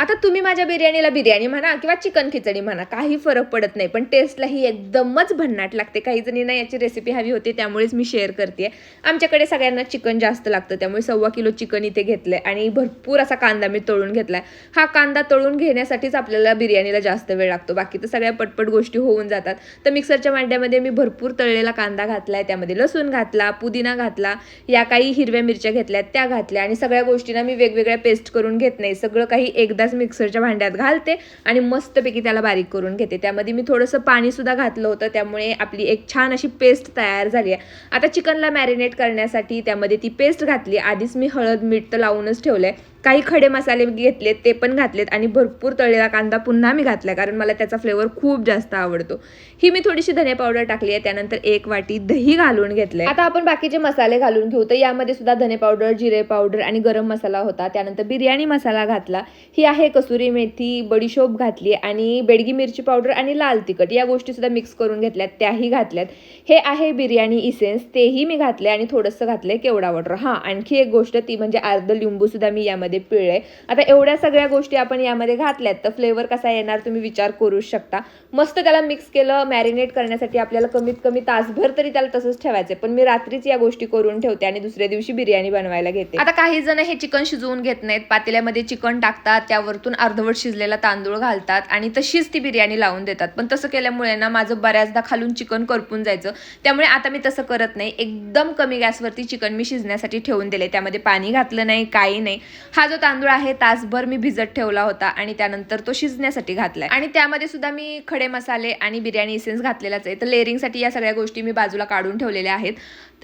आता तुम्ही माझ्या बिर्याणीला बिर्याणी म्हणा किंवा चिकन खिचडी म्हणा काही फरक पडत नाही. पण टेस्टला ही एकदमच भन्नाट लागते. काही जणींना याची रेसिपी हवी होती त्यामुळेच मी शेअर करते आमच्याकडे सगळ्यांना चिकन जास्त लागतं. त्यामुळे सव्वा किलो चिकन इथे घेतलं आहे आणि भरपूर असा कांदा मी तळून घेतलाय. हा कांदा तळून घेण्यासाठीच आपल्याला बिर्याणीला जास्त वेळ लागतो. बाकी तर सगळ्या पटपट गोष्टी होऊन जातात. तर मिक्सरच्या मांड्यामध्ये मी भरपूर तळलेला कांदा घातलाय. त्यामध्ये लसूण घातला पुदिना घातला या काही हिरव्या मिरच्या घेतल्या त्या घातल्या आणि सगळ्या गोष्टींना मी वेगवेगळ्या पेस्ट करून घेत नाही. सगळं काही त्याच मिक्सरच्या भांड्यात घालते आणि मस्तपैकी त्याला बारीक करून घेते. त्यामध्ये मी थोडंसं पाणी सुद्धा घातलं होतं त्यामुळे आपली एक छान अशी पेस्ट तयार झाली आहे. आता चिकनला मॅरिनेट करण्यासाठी त्यामध्ये ती पेस्ट घातली आधीच मी हळद मीठ तर लावूनच ठेवलंय. काही खडे मसाले घेतलेत ते पण घातलेत आणि भरपूर तळलेला कांदा पुन्हा मी घातलाय कारण मला त्याचा फ्लेवर खूप जास्त आवडतो. ही मी थोडीशी धने पावडर टाकली आहे त्यानंतर एक वाटी दही घालून घेतलंय. आता आपण बाकीचे मसाले घालून घेऊ तर यामध्ये सुद्धा धने पावडर जिरे पावडर आणि गरम मसाला होता. त्यानंतर बिर्याणी मसाला घातला. ही आहे कसुरी मेथी बडीशोप घातली आणि बेडगी मिरची पावडर आणि लाल तिखट. या गोष्टी सुद्धा मिक्स करून घेतल्यात त्याही घातल्यात. हे आहे बिर्याणी इसेन्स तेही मी घातले आणि थोडंसं घातलंय केवडा वॉटर हां आणखी एक गोष्ट ती म्हणजे अर्ध लिंबू सुद्धा मी यामध्ये पिळले आता एवढ्या सगळ्या गोष्टी आपण यामध्ये घातल्यात तर फ्लेवर कसा येणार तुम्ही विचार करू शकता. मस्त त्याला मिक्स केलं मॅरिनेट करण्यासाठी आपल्याला कमीत कमी तासभर तरी त्याला तसंच ठेवायचं पण मी रात्रीच या गोष्टी करून ठेवते आणि दुसऱ्या दिवशी बिर्याणी बनवायला घेते. आता काही जण हे चिकन शिजवून घेत नाहीत. पातेल्यामध्ये चिकन टाकतात त्यावरतून अर्धवट शिजलेला तांदूळ घालतात आणि तशीच ती बिर्याणी लावून देतात. पण तसं केल्यामुळे ना माझं बऱ्याचदा खालून चिकन करपून जायचं. त्यामुळे आता मी तसं करत नाही. एकदम कमी गॅसवरती चिकन मी शिजण्यासाठी ठेवून दिले त्यामध्ये पाणी घातलं नाही काही नाही. हा जो तांदूळ आहे तासभर मी भिजत ठेवला होता आणि त्यानंतर तो शिजण्यासाठी घातलाय. आणि त्यामध्ये सुद्धा मी खडे मसाले आणि बिर्याणी इसेन्स घातलेलाच आहे. तर लेअरिंगसाठी या सगळ्या गोष्टी मी बाजूला काढून ठेवलेल्या आहेत.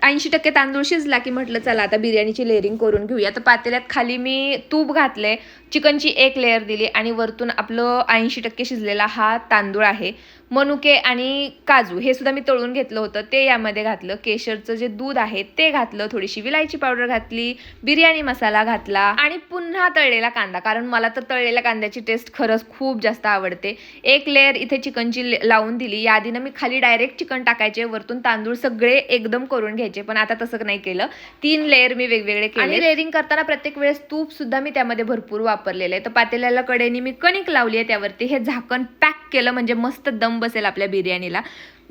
ऐंशी टक्के तांदूळ शिजला की म्हटलं चला आता बिर्याणीची लेअरिंग करून घेऊया. तर पातेल्यात खाली मी तूप घातले चिकनची एक लेअर दिली आणि वरतून आपलं ऐंशी टक्के शिजलेला हा तांदूळ आहे. मनुके आणि काजू हे सुद्धा मी तळून घेतलं होतं. ते यामध्ये घातलं. केशरचं जे दूध आहे ते घातलं. थोडीशी विलायची पावडर घातली. बिर्याणी मसाला घातला. आणि पुन्हा तळलेला कांदा कारण मला तर तळलेल्या कांद्याची टेस्ट खरंच खूप जास्त आवडते. एक लेअर इथे चिकनची लावून दिली. या आधीनं मी खाली डायरेक्ट चिकन टाकायचे वरतून तांदूळ सगळे एकदम करून घ्यायचे पण आता तसं नाही केलं. तीन लेअर मी वेगवेगळे केले आणि लेअरिंग करताना प्रत्येक वेळेस तूप सुद्धा मी त्यामध्ये भरपूर वापरलेलं आहे. तर पातेल्याला कडेने मी कणिक लावली आहे त्यावरती. हे झाकण पॅक केलं म्हणजे मस्त दम बसेल आपल्या बिर्याणीला.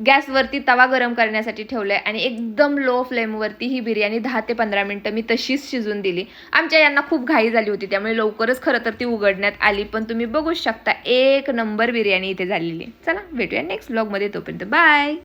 गॅसवरती तवा गरम करण्यासाठी ठेवलं आहे आणि एकदम लो फ्लेमवरती ही बिर्याणी दहा ते पंधरा मिनटं मी तशीच शिजून दिली. आमच्या यांना खूप घाई झाली होती त्यामुळे लवकरच खरं तर ती उघडण्यात आली पण तुम्ही बघू शकता एक नंबर बिर्याणी इथे झालेली. चला भेटूया नेक्स्ट ब्लॉगमध्ये तोपर्यंत बाय